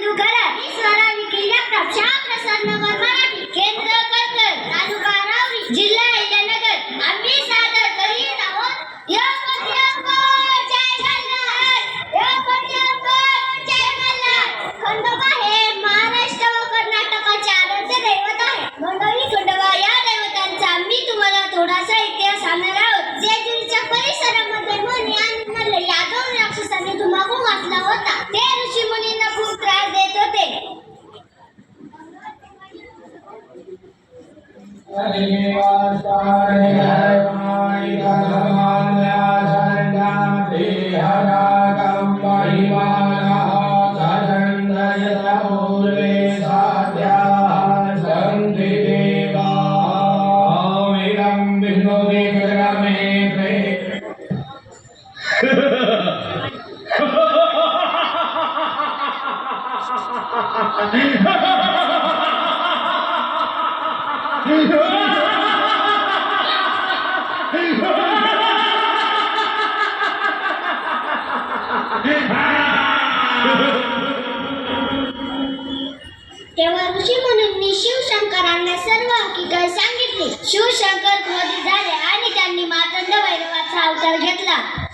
बंधू करा मराठी. केंद्र तालुका रावरी जिल्हा आम्ही सादर करीत आहोत. या खंडोबा हे महाराष्ट्र व कर्नाटकाचे आराध्य दैवत आहे. मंडळी खंडोबा या दैवतांचा मी तुम्हाला थोडासा इतिहास सांगणार आहोत. जेजुरीच्या परिसरामध्ये मुनी आणि या धुमाकूळ घातला होता. ते ऋषी मुनींना ಜೊತೆ ಹರಿವಾಚಾರ್ಯ ಹರಿವಾಚಾರ್ಯ ದೇಹರಾಗಂ तेव्हा ऋषी मुनींनी शिवशंकरांना सर्व हकीकत सांगितली. शिवशंकर क्रोधी झाले आणि त्यांनी मातंड भैरवाचा अवतार घेतला.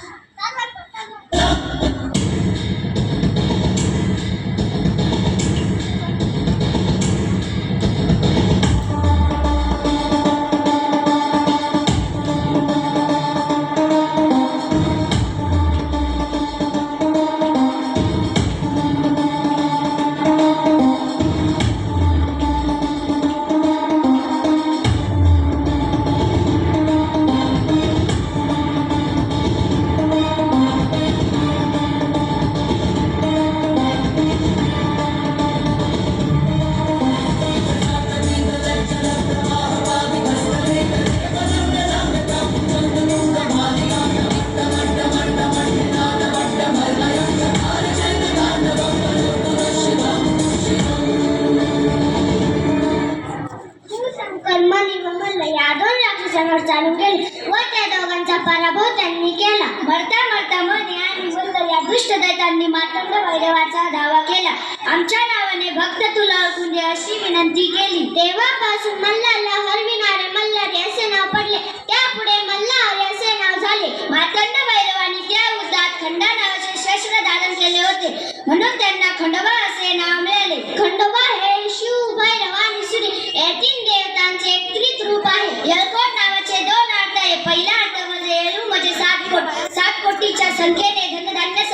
भैरवाचा धावा केला. आमच्या नावाने भक्त तुला ओळखून दे अशी विनंती केली. तेव्हापासून मल्लाला हरविणारे मल्हारी असे नाव पडले. त्यापुढे मल्हारी असे नाव झाले. मातंड भैरवाने त्या युद्धात खंडा नावाचे शस्त्र धारण केले होते. म्हणून त्यांना खंडोबा असे नाव मिळाले. खंडोबा हे शिव भैरव आणि सूर्य या तीन देवतांचे एक त्रित रूप आहे यलकोट नावाचे दोन अर्थ आहे पहिला अर्थ म्हणजे येळू म्हणजे सात कोट सात कोटीच्या संख्येने धनधान्य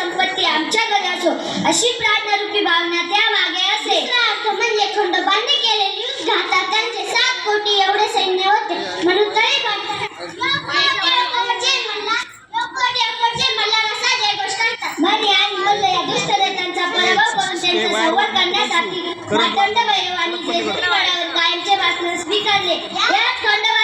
घरी असो अशी प्रार्थना रूपी भावना त्या मागे असे. अर्थ म्हणजे खंडोबाने केलेले घातात त्यांचे सात कोटी एवढे सैन्य होते. म्हणून या संवाद करण्यासाठी मातंड भैरवानी कायमचे वाचन स्वीकारले. याच खंडोबाच्या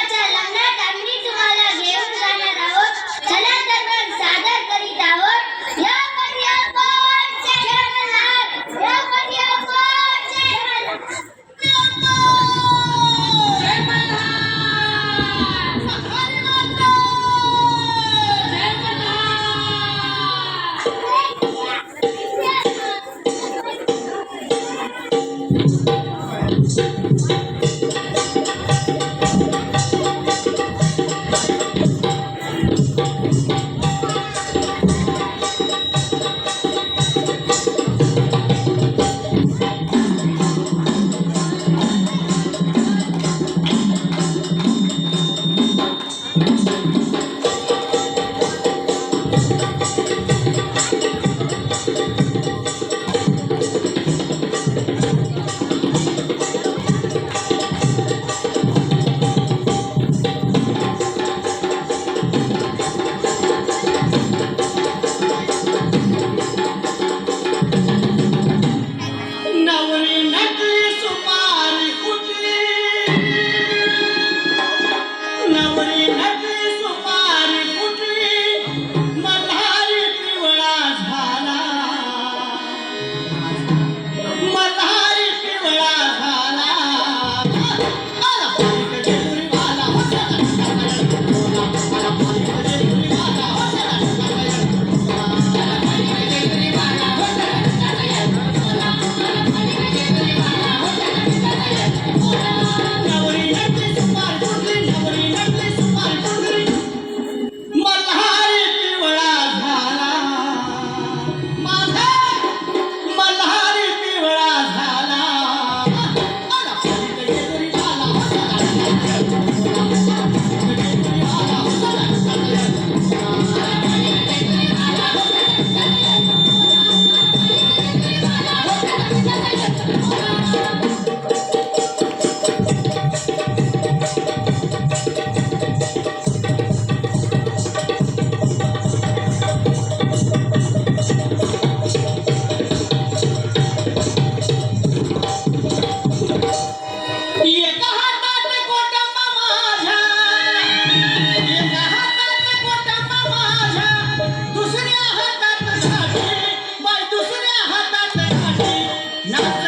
Not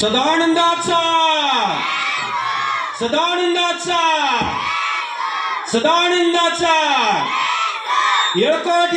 सदानंदाचा सदानंदाचा सदानंदाचा येळकोट